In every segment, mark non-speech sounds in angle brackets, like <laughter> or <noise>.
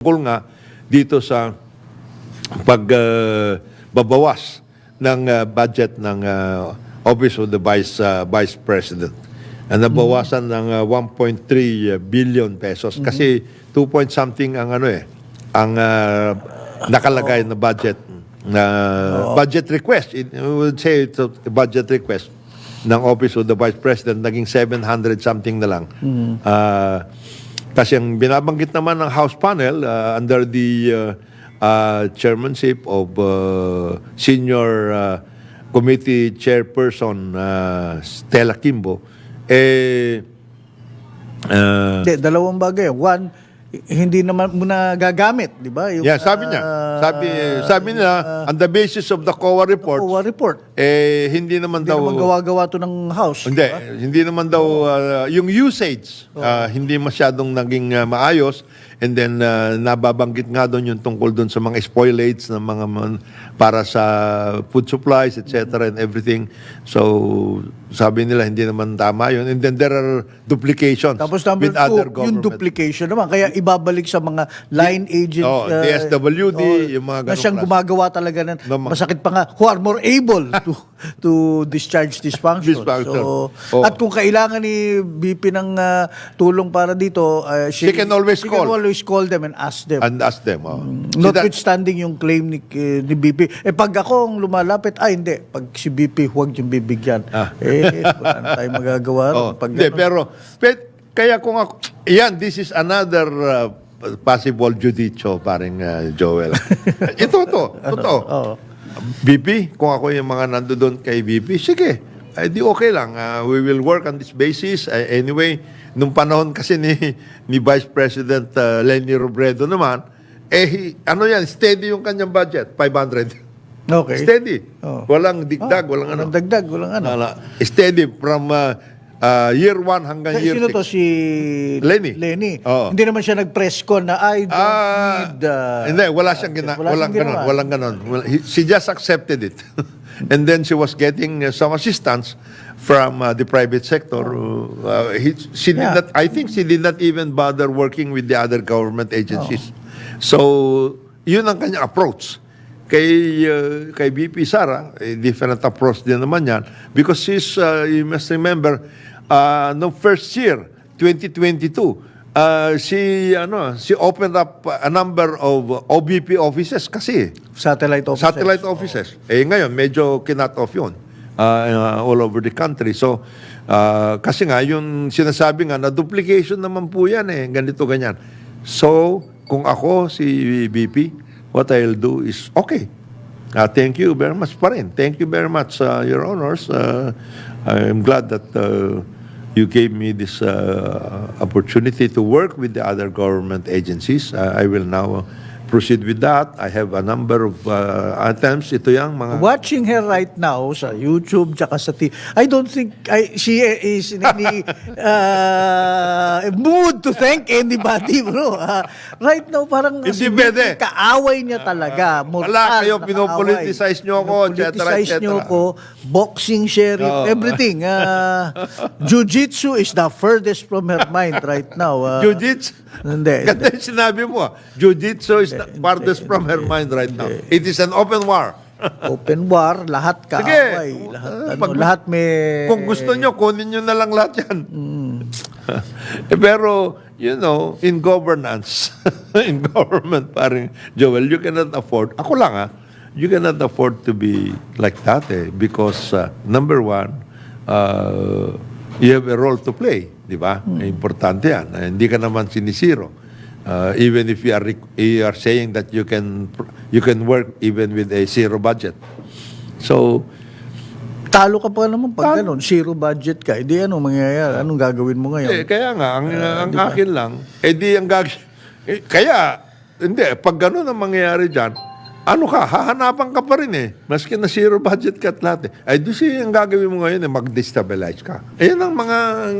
tungkol nga dito sa pagbabawas ng ah, budget ng ah, Office of the Vice ah, Vice President. Na nabawasan ng ah, 1.3 billion pesos kasi 2 point something ang ano eh ang ah, nakalagay na budget na budget request It- we would say it's a budget request ng Office of the Vice President naging 700 something na lang. Ah, kasi ang binabanggit naman ng House panel uh, under the uh, uh, chairmanship of uh, senior uh, committee chairperson uh, Stella Kimbo, eh, uh, Hindi, dalawang bagay. One, hindi naman muna gagamit, di ba? Yung, yeah, sabi niya, ah, sabi, sabi nila, on the basis of the COA report, COA report. eh, hindi naman Hindi daw, naman gawa-gawa to ng House. Hindi, hindi naman daw uh, yung usage uh, hindi masyadong naging uh, maayos and then uh, nababanggit nga doon yung tungkol doon sa mga spoilates ng mga man- para sa food supplies etc and everything. So sabi nila hindi naman tama yun and then there are duplications Tapos number with other two, yung government. duplication naman. Kaya ibabalik sa mga line agents. Oh, uh, DSWD, yung mga Na ganong siyang klase. gumagawa talaga ng, mga- masakit pa nga, who are more able <laughs> to to discharge this function. This function. So, Oh. At kung kailangan ni BP ng uh, tulong para dito, uh, She can always she call. can always call them and ask them. and ask them. Oh. That- Notwithstanding yung claim ni, eh, ni BP. Eh pag ako ang lumalapit, ay hindi. Pag si BP, huwag yung bibigyan. Ah. Eh, <laughs> wala na tayong magagawa. Oh, pag hindi, pero, pe- kaya kung ako, yan, this is another uh, possible judicio, paring uh, Joel. <laughs> Ito, to, totoo. Oo. BP, kung ako yung mga nandoon kay BP, sige, eh, di okay lang. Uh, we will work on this basis. Uh, anyway, nung panahon kasi ni, ni Vice President uh, Lenny Robredo naman, eh, ano yan, steady yung kanyang budget, 500. Okay. Steady. Oh. Walang digdag, walang ano. Walang dagdag, walang ano. Wala. Steady from uh, uh, year 1 hanggang Eh, year Sino 6. to? Si Lenny. Lenny. Oo. Hindi naman siya nag-press con na I don't Ah, need... uh, hindi, wala siyang gina- wala walang ginawa. walang. Well, he- she just accepted it. <laughs> and then she was getting uh, some assistance from uh, the private sector. Uh, he, she did Yeah. not, I think she did not even bother working with the other government agencies. Oh. So, yun ang kanyang approach. Kay, uh, kay BP Sara, eh, different approach din naman yan. Because she's, uh, you must remember, uh, no first year, 2022, uh, she, ano, she opened up a number of OBP offices kasi. Satellite offices. Satellite offices. Eh ngayon, medyo kinat off yun uh, all over the country. So, uh, kasi nga, yung sinasabi nga, na duplication naman po yan eh, ganito, ganyan. So, kung ako, si BP, what I'll do is, okay, uh, thank you very much pa rin. Thank you very much, uh, Your Honors. Uh, I'm glad that uh, you gave me this uh, opportunity to work with the other government agencies. Uh, I will now proceed with that. I have a number of uh, items. Ito yung mga... Watching her right now sa YouTube tsaka sa T I don't think I, she is in any <laughs> uh, mood to thank anybody, bro. Ah, right now, parang Hindi si pwede. Kaaway niya talaga. wala kayo, pinopoliticize niyo ako, et cetera, et Pinopoliticize niyo cetera. ako, boxing, sheriff, Oo. everything. Ah, <laughs> jiu-jitsu is the furthest from her mind right now. Ah, Jiu-jitsu? Hindi. Ganda yung sinabi mo. ah. Jiu-jitsu is farthest from her mind right now. It is an open war. Open war, lahat kaaway. Lahat, Ah, ano, pag- lahat may... Kung gusto nyo, kunin nyo na lang lahat yan. Mm. <laughs> Eh, Pero, you know, in governance, <laughs> in government, parang, Joel, you cannot afford, ako lang ah, you cannot afford to be like that eh, because uh, number one, uh, you have a role to play, di ba? Eh, Importante yan. Eh, hindi ka naman sinisiro. Uh, even if you are, you are saying that you can you can work even with a zero budget. So, Talo ka pa naman pag ganun, zero budget ka. Hindi ano mangyayari? Anong gagawin mo Eh, ngayon? kaya nga, ang, ang akin lang, eh di ang gag... Eh, kaya, hindi, pag gano'n ang mangyayari dyan, ano ka, hahanapan ka pa rin eh. Maski na zero budget ka at lahat eh. Ay, di siya ang gagawin mo ngayon eh, mag-destabilize ka. Ayan ang mga,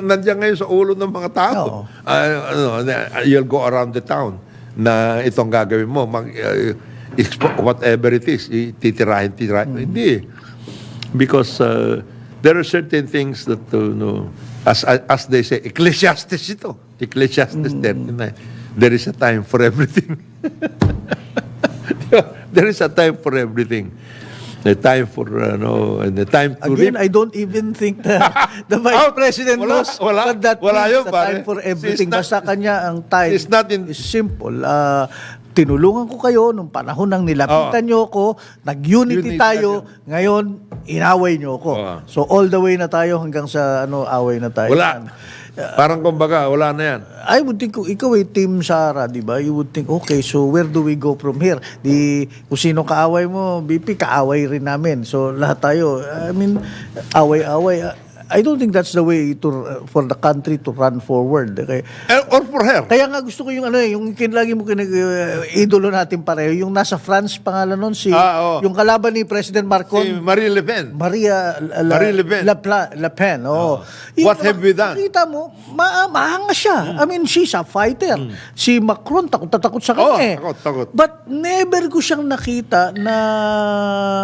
nandiyan ngayon sa ulo ng mga tao. Ah, ano, you'll go around the town na itong gagawin mo. Mag, uh, whatever it is, titirahin, titirahin. Hindi eh because uh, there are certain things that uh, no, as as they say Ecclesiastes ito Ecclesiastes 39 there is a time for everything. <laughs> <laughs> there is a time for everything. A time for, ano, and a time to Again, reap. I don't even think the, <laughs> the Vice. President Wala, knows wala, that wala means, yun, the time for everything. not- Basta kanya ang time she's not in- is simple. Ah, tinulungan ko kayo nung panahon ng nilapitan nyo ko, nag-unity Unity tayo, ngayon, inaway nyo ko. Oo. So, all the way na tayo hanggang sa ano away na tayo. Wala. Parang kumbaga, wala na yan. I would think kung ikaw ay Team Sara, di ba? You would think, okay, so where do we go from here? Di, kung sino kaaway mo, BP, kaaway rin namin. So lahat tayo, I mean, away-away. I don't think that's the way to for the country to run forward. Okay? Eh, Or for her. Kaya nga gusto ko yung ano eh, yung lagi mo kinag uh, idolo natin pareho, yung nasa France pangalan nun si Ah, oo. yung kalaban ni President Marcon. Si Marie Le Pen. Maria La, La, Marie Le Pen. La, Pla- La Pen, oo. What have we done? Nakita mo, ma mahanga siya. I mean, she's a fighter. Si Macron, takot takot sa kanya Oo, eh. takot, takot. But never ko siyang nakita na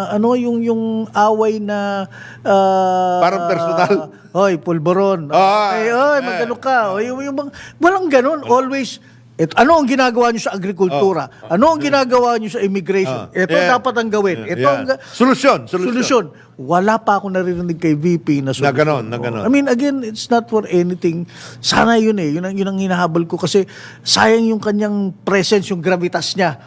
ano yung yung away na ah, Parang personal. Hoy, pulboron. Ah, Ay, oy, eh. magano ka. Oy, yung, yung, mga- walang ganun. Always, et, ano ang ginagawa niyo sa agrikultura? Ano ang ginagawa niyo sa immigration? Ah, Ito yeah. dapat ang gawin. Ito Yeah. ang ga- Solusyon, solusyon. solusyon. Wala pa ako naririnig kay VP na solusyon. ganon, na ganon. I mean, again, it's not for anything. Sana yun eh. Yun ang, yun ang hinahabol ko kasi sayang yung kanyang presence, yung gravitas niya.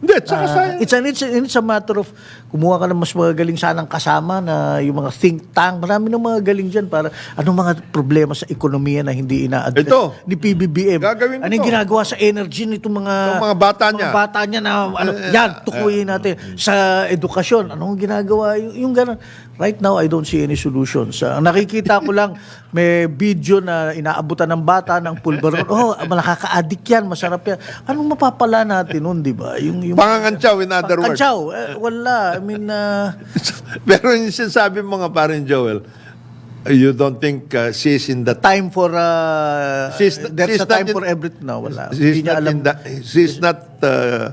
Hindi, tsaka sayang. it's, an, it's, it's a matter of kumuha ka ng mas magaling sanang kasama na yung mga think tank. Marami ng mga galing dyan para anong mga problema sa ekonomiya na hindi ina-address Ito. ni PBBM. Gagawin Anong to. ginagawa sa energy nitong mga, Itong mga bata mga niya. bata niya na ano, yan, tukuyin natin. Sa edukasyon, anong ginagawa? Yung, yung ganun. Right now, I don't see any solutions. Ang nakikita ko lang, <laughs> may video na inaabutan ng bata ng pulveron. Oh, nakaka-addict yan, masarap yan. Anong mapapala natin nun, di ba? Yung, yung, Pangangantsaw, in other words. Kantsaw, eh, wala. I mean, uh, <laughs> Pero yung sinasabi mo nga parin Joel, you don't think uh, she's in the time for, uh, She's- there's she's a time not in- for everything. No, wala. she's Hindi niya not alam. in the, she's not uh,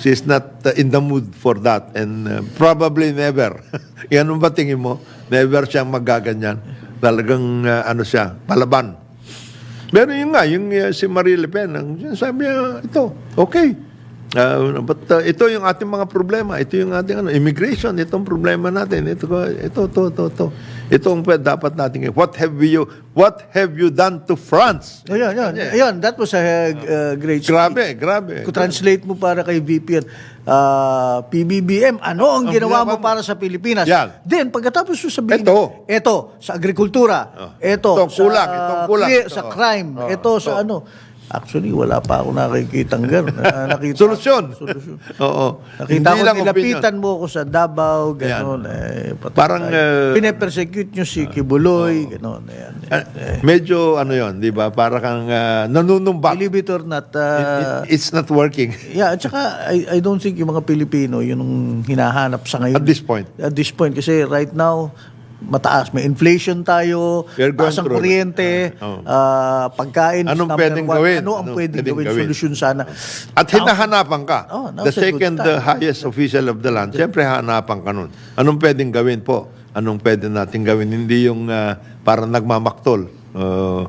she's not uh, in the mood for that and uh, probably never. <laughs> Yan ba tingin mo? Never siyang magaganyan. Talagang uh, ano siya, palaban. Pero yun nga, yung uh, si Marie Le Pen, ang sabi niya, ito, okay. Uh, but uh, ito yung ating mga problema. Ito yung ating ano, immigration. Itong problema natin. Ito, ito, ito, ito, ito. Ito ang pwede dapat natin. What have you, what have you done to France? Ayun, ayun. Ayun, that was a uh, great speech. Grabe, grabe. Kung translate mo para kay VP yan, ah, PBBM, ano ang ginawa mo para sa Pilipinas? Yan. Then, pagkatapos mo sabihin, Ito. ito, sa agrikultura, ito, Itong sa, kulang, itong kulang. Ito. sa crime, Oh, ito, sa ito. ano. Actually, wala pa ako nakikitang gano'n. <laughs> Ah, nakita, Solusyon. Solusyon. <laughs> Oo. Nakita ko, lang nilapitan mo ako sa Davao, gano'n. Eh, patay Parang, uh, Pinapersecute nyo si Kibuloy, gano'n. Ayan. opinion. Medyo ano yon, di ba? Para kang uh, nanunumbat. Believe it or not, ah, It- it's not working <laughs> Yeah, at saka I, I don't think yung mga Pilipino yun ang hinahanap sa ngayon. at this point. At this point kasi right now mataas may inflation tayo, taas ang kuryente, Ah, oh. ah, pagkain Anong pwedeng one. gawin? Ano ang Anong pwedeng pwedeng gawin? gawin? Solusyon sana. At hinahanapan ka. Oh, the second uh, highest official of the land, siyempre hanapan ka nun. Anong pwedeng gawin po? Anong pwede natin gawin? Hindi yung uh, parang nagmamaktol. Uh,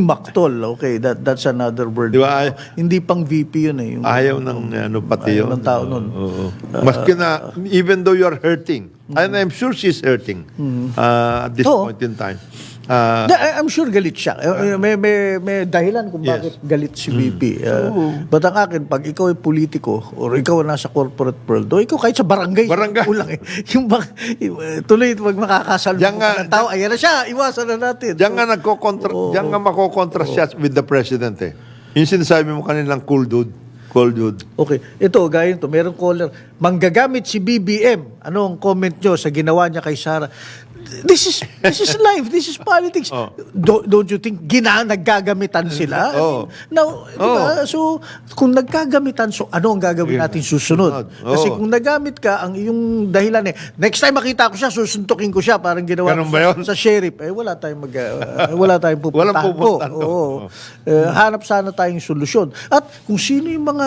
Maktol, okay, that that's another word. Di ba, ay- Hindi pang VP yun eh. Yung, ayaw ng ano pati Ayaw yun. ng tao nun. Oo. Maski na, even though you're hurting, and I'm sure she's hurting uh, at this Oo. point in time. Uh, Da- I'm sure galit siya. Eh, May, may, may dahilan kung bakit galit si VP. Uh, But ang akin, pag ikaw ay politiko or ikaw ay nasa corporate world o ikaw kahit sa barangay, Barangay. <laughs> kulang eh. Yung bang, yung, tuloy pag makakasal Diyan nga- ng tao, ayan na siya, iwasan na natin. Diyan nga nagko-contra, diyan nga makokontra siya with the president eh. Yung sinasabi mo kanilang cool dude. Cool dude. Okay, ito, gaya nito, merong caller, manggagamit si BBM. Ano ang comment nyo sa ginawa niya kay Sara? This is this is life, this is politics. Oh. Do- don't you think gina naggagamitan sila? Oh. Now, di ba? So, kung nagkagamitan, so ano ang gagawin natin susunod? Oh. Kasi kung nagamit ka, ang iyong dahilan eh, next time makita ko siya, susuntukin ko siya, parang ginawa Ganun ko ba sa, yun? sa sheriff. Eh, wala tayong mag, uh, wala tayong pupuntahan <laughs> Walang pupuntahan po. ko. Oo. Eh, hanap sana tayong solusyon. At kung sino yung mga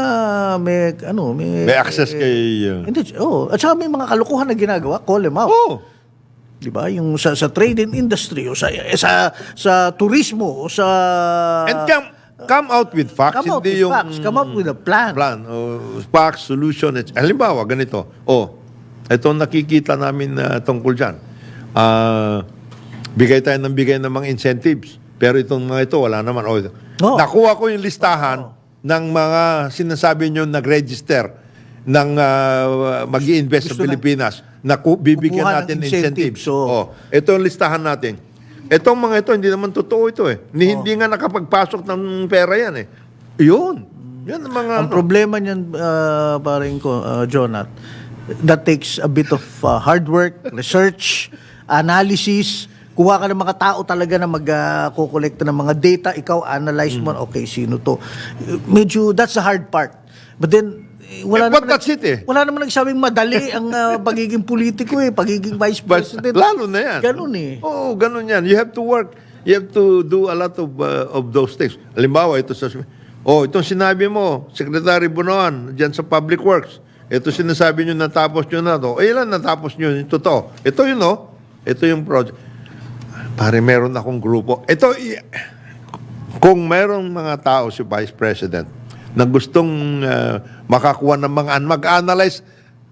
may ano, may, May access kay... Uh, hindi, oh, at saka may mga kalukuhan na ginagawa, call them out. oh, 'Di ba? Yung sa sa trade and industry o sa eh, sa sa turismo o sa And kaya- come out with facts, Come out hindi with yung facts. Come up with a plan. plan, o facts, solution. Et- Halimbawa, ganito. Oh, ito nakikita namin na tungkol dyan. Ah, bigay tayo ng bigay ng mga incentives. Pero itong mga ito, wala naman. Oh, Oo. Nakuha ko yung listahan ng mga sinasabi nyo nag-register ng mag invest sa Gusto na- Pilipinas na ku- bibigyan Kukuha ng natin incentive. incentives. So- oh, ito ang listahan natin. Itong mga ito, hindi naman totoo ito eh. Ni, Oh. Hindi nga nakapagpasok ng pera yan eh. Yun. Yan ang mga... Ang ano. problema niyan, uh, paring ko, uh, Jonat, that takes a bit of uh, hard work, research, analysis. Kuha ka ng mga tao talaga na mag-collect ng mga data. Ikaw, analyze mo, Mm. okay, sino to? Medyo, that's the hard part. But then, wala Eh, but naman, that's it eh. wala naman nagsabing madali ang uh, pagiging politiko eh, pagiging vice But president. lalo na yan. Ganun eh. Oo, ganun yan. You have to work. You have to do a lot of uh, of those things. Halimbawa, ito sa... Oh, itong sinabi mo, Secretary Bunoan, dyan sa Public Works. Ito sinasabi nyo, natapos nyo na to. Eh, ilan natapos nyo? Ito to. Ito yun, no? Ito yung project. Pare, meron akong grupo. Ito, i- kung merong mga tao si Vice President na gustong uh, makakuha ng mga mag-analyze,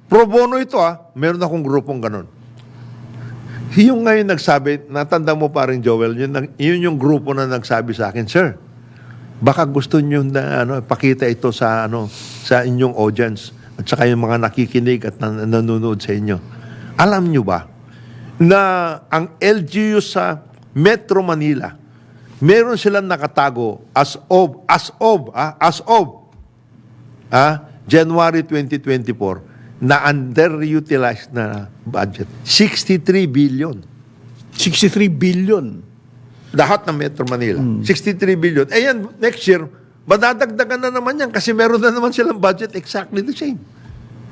pro bono ito ah, meron akong grupong ganun. Yung ngayon nagsabi, natanda mo paring Joel, yun, yun yung grupo na nagsabi sa akin, Sir, baka gusto niyo na ano, pakita ito sa ano sa inyong audience at saka yung mga nakikinig at nan- nanonood sa inyo. Alam niyo ba na ang LGU sa Metro Manila, meron silang nakatago as of as of ah, as of ah, January 2024 na underutilized na budget. 63 billion. 63 billion. Lahat ng Metro Manila. 63 billion. Eh yan, next year, madadagdagan na naman yan kasi meron na naman silang budget exactly the same.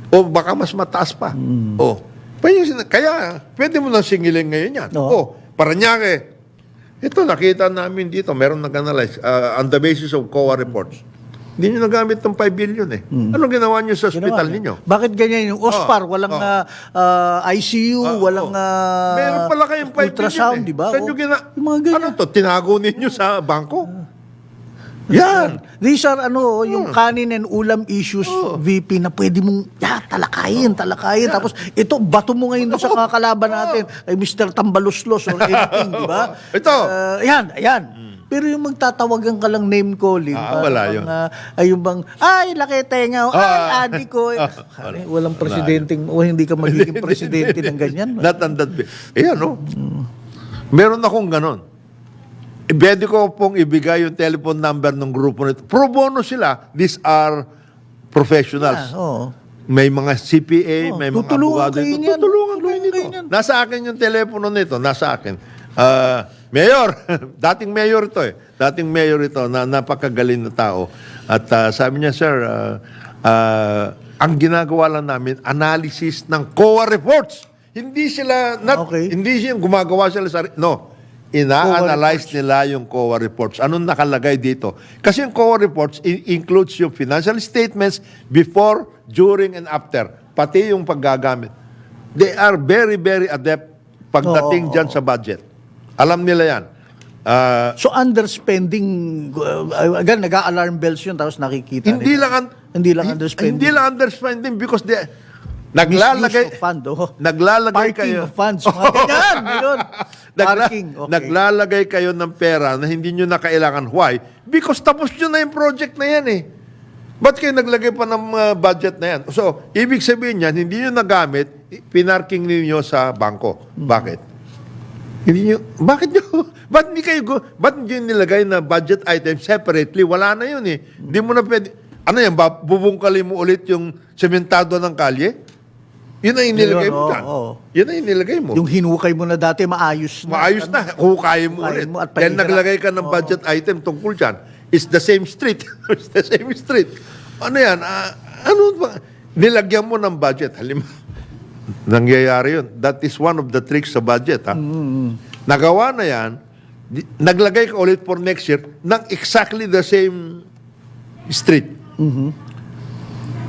O baka mas mataas pa. O. Pa yung sina- Kaya, pwede mo nang singilin ngayon yan. Oo. O, Paranaque. Ito, nakita namin dito, meron nag-analyze uh, on the basis of COA reports. Hindi nyo nagamit ng 5 billion eh. Ano ginawa nyo sa hospital Ginawa ninyo? Bakit ganyan yung OSPAR? Oh, walang oh. ah, ah, ICU, Ah, walang oh. Meron pala kayong 5 ultrasound, billion di ba? Saan Oh, nyo gina- yung mga ganyan. Ano to? Tinago ninyo sa bangko? Yan. These are ano, yung kanin and ulam issues, VP, na pwede mong ya, talakayin, talakayin. Tapos ito, bato mo ngayon doon sa kakalaban natin, ay Mr. Tambaluslos or anything, di ba? <laughs> Ito. Uh, yan, yan. Pero yung magtatawagan ka lang name calling, Ah, parang wala bang, yun. ah, ay yung bang, ay, laki tenga, ay, Ah. adi ko. <laughs> Ay, walang presidenteng, o hindi ka magiging <laughs> presidente ng ganyan. Not on that big. Eh, ano? Meron akong ganon. Pwede ko pong ibigay yung telephone number ng grupo nito. Pro bono sila. These are professionals. Ah, oo. May mga CPA, Oh, may mga abogado. kayo. Tutulungan kayo nito. kayo. Nasa akin yung telepono nito. Nasa akin. Ah, mayor. <laughs> dating mayor ito eh. Dating mayor ito na napakagaling na tao. At ah, sabi niya, sir, ah, ah, ang ginagawa lang namin, analysis ng COA reports. Hindi sila, not, Okay. hindi siya gumagawa sila sa, no. Ina-analyze nila yung COA reports. Anong nakalagay dito? Kasi yung COA reports includes yung financial statements before, during, and after. Pati yung paggagamit. They are very, very adept pagdating Oo. dyan sa budget. Alam nila yan. Ah, So underspending, uh, again, nag-alarm bells yun, tapos nakikita hindi nila. lang Hindi lang underspending. Hindi lang underspending because they Misuse naglalagay of fund, oh. naglalagay Parking kayo of funds, mga ganyan, <laughs> yun. Nagla- Parking, okay. Naglalagay kayo ng pera na hindi nyo na kailangan. Why? Because tapos nyo na yung project na yan eh. Ba't kayo naglagay pa ng uh, budget na yan? So, ibig sabihin yan, hindi nyo nagamit, pinarking ninyo sa bangko. Hmm. Bakit? Hindi nyo, bakit nyo, <laughs> ba't hindi kayo, gu- ba't nyo nilagay na budget item separately? Wala na yun eh. Hindi mo na pwede, ano yan, ba, bubungkalin mo ulit yung sementado ng kalye? Yun ang inilagay Yun, mo oo, dyan. oo. Yun ang inilagay mo. Yung hinukay mo na dati, maayos na. Maayos na. Hukayin mo Hukayin ulit. mo at Dahil pahihirap. naglagay ka ng budget item tungkol dyan. It's the same street. <laughs> It's the same street. Ano yan? Ah, ano ba? Nilagyan mo ng budget. Halim, <laughs> nangyayari yun. That is one of the tricks sa budget. Ha? Nagawa na yan. di- Naglagay ka ulit for next year ng exactly the same street.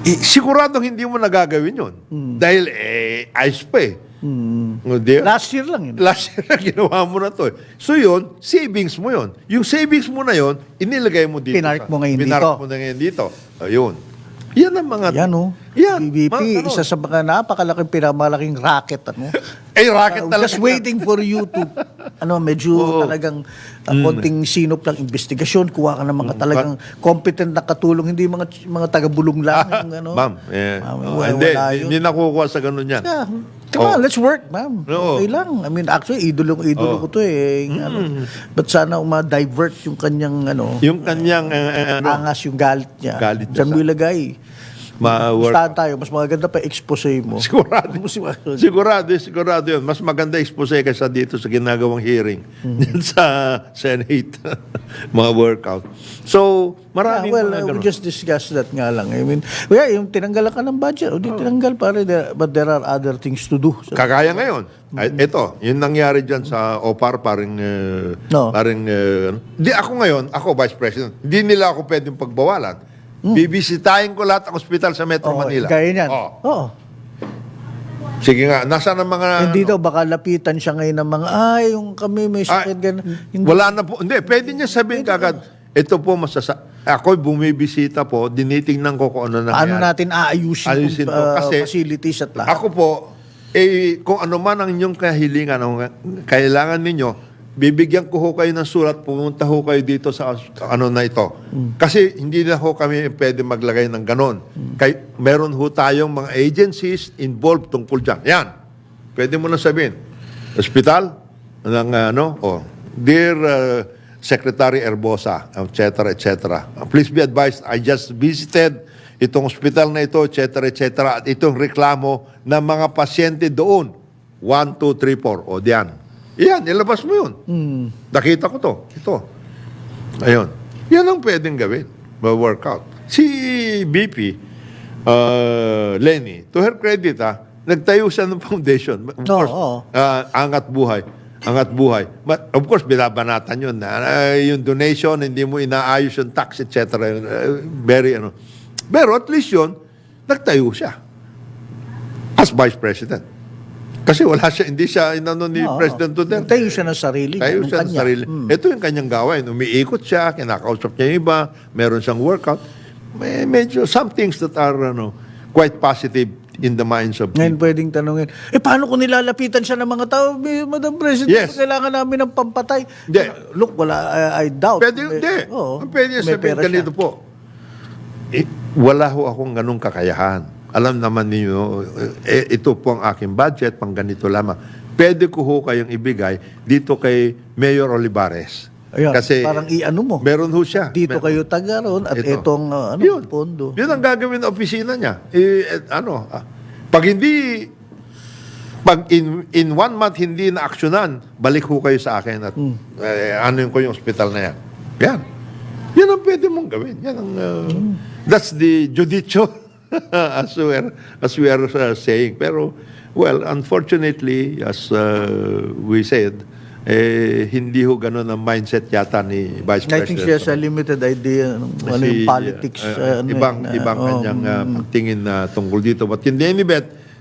Eh, siguradong hindi mo nagagawin yun. Dahil, eh, ayos pa eh. Oh, di- Last year lang yun. Last year na ginawa mo na to. eh. So yun, savings mo yun. Yung savings mo na yun, inilagay mo dito. Pinark mo ngayon pinark dito. mo na ngayon dito. Ayun. Yan ang mga... Yan oh. Yan. BBP, Mga- ano. isa sa mga napakalaking pinamalaking racket. Ano? <laughs> Eh, racket Uh, talaga. just waiting for you to, <laughs> ano, medyo Oo. talagang uh, konting sinop lang investigasyon, kuha ka ng Mm. mga talagang competent na katulong, hindi mga mga taga-bulong lang. yung, ano. Ma'am, eh, oh, wala hindi, yun. hindi nakukuha sa ganun yan. Yeah. Come Oh. on, let's work, ma'am. Oo. Okay lang. I mean, actually, idolong idolo Oh. ko to eh. Ano, but sana uma-divert yung kanyang, ano, Yung kanyang, eh, eh, ano, angas yung galit niya. Galit niya Diyan sa- mo ilagay. Ma-work. Bastahan tayo. Mas maganda pa expose mo. <laughs> Sigurado. sigurado, sigurado yun. Mas maganda expose kaysa dito sa ginagawang hearing Mm-hmm. <laughs> sa Senate. <laughs> mga workout. So, Yeah, maraming well, mga uh, we just discussed that nga lang. I mean, yeah, yung tinanggalan ka ng budget, o di tinanggal pare, but there are other things to do. So, Kagaya ngayon. Ay, ito, yun nangyari dyan sa OPAR, paring, uh, No. paring, uh, di ako ngayon, ako Vice President, hindi nila ako pwedeng pagbawalan. Bibisitahin ko lahat ng ospital sa Metro oh, Manila. Gaya niyan. Oo. Oo. Sige nga, nasa ng mga... Hindi daw, baka lapitan siya ngayon ng mga, ay, yung kami may Ah, sakit, ganun. Hindi. Wala na po. Hindi, pwede niya sabihin kagad, ito po masasa... Ako bumibisita po, dinitingnan ko kung ano nangyari. Paano natin aayusin, Ayusin yung to, uh, kasi facilities at lahat? Ako po, eh, kung ano man ang inyong kahilingan, ang kailangan ninyo, bibigyan ko ho kayo ng sulat, pumunta ho kayo dito sa ano na ito. Kasi hindi na ho kami pwede maglagay ng ganon. Kay, meron ho tayong mga agencies involved tungkol dyan. Yan. Pwede mo na sabihin. Hospital, ng ano, oh, Dear uh, Secretary Erbosa, etc., etc. Please be advised, I just visited itong hospital na ito, etc., etc., at itong reklamo ng mga pasyente doon. 1, 2, 3, 4. O, diyan. Yan, ilabas mo yun. Nakita ko to. Ito. Ayun. Yan ang pwedeng gawin. Ma-workout. Si BP, uh, Lenny, to her credit, ah, nagtayo siya ng foundation. Of course, oo. ah, angat buhay. Angat buhay. But of course, binabanatan yun. na yung donation, hindi mo inaayos yung tax, etc. Uh, very, ano. Pero at least yun, nagtayo siya. As Vice President. Kasi wala siya, hindi siya inano ni Oo. President Duterte. Tayo siya ng sarili. Tayo ng siya sa kanya. sarili. Ito yung kanyang gawain. Umiikot siya, kinakausap niya yung iba, meron siyang workout. May, medyo some things that are ano, quite positive in the minds of Ngayon people. pwedeng tanungin, eh paano kung nilalapitan siya ng mga tao? Eh, Madam President, Yes. kailangan namin ng pampatay. Hindi. Look, wala, I, I doubt. Pwede, May- hindi. oo, Pwede niya may sabihin pera ganito siya. po. Eh, wala ho akong ganong kakayahan. Alam naman niyo, eh, ito po ang aking budget, pang ganito lamang. Pwede ko ho kayong ibigay dito kay Mayor Olivares. Ayan, Kasi parang i-ano mo. meron ho siya. Dito Mer- kayo taga ron at Ito. itong uh, ano, Yun. pondo. Yun ang gagawin ng opisina niya. Eh, eh, ano, ah, pag hindi, pag in, in one month hindi na aksyonan, balik ho kayo sa akin at Hmm. eh, ano yung ko yung hospital na yan. Yan. Yan ang pwede mong gawin. Yan ang, uh, that's the judicio <laughs> as we are, as we are uh, saying. Pero, well, unfortunately, as uh, we said, eh, hindi ho ganun ang mindset yata ni Vice I think President. she has a limited idea ng ano Kasi, yung politics. uh, uh, ano ibang eh, na- ibang oh, kanyang uh, tingin na tungkol dito. But in any event,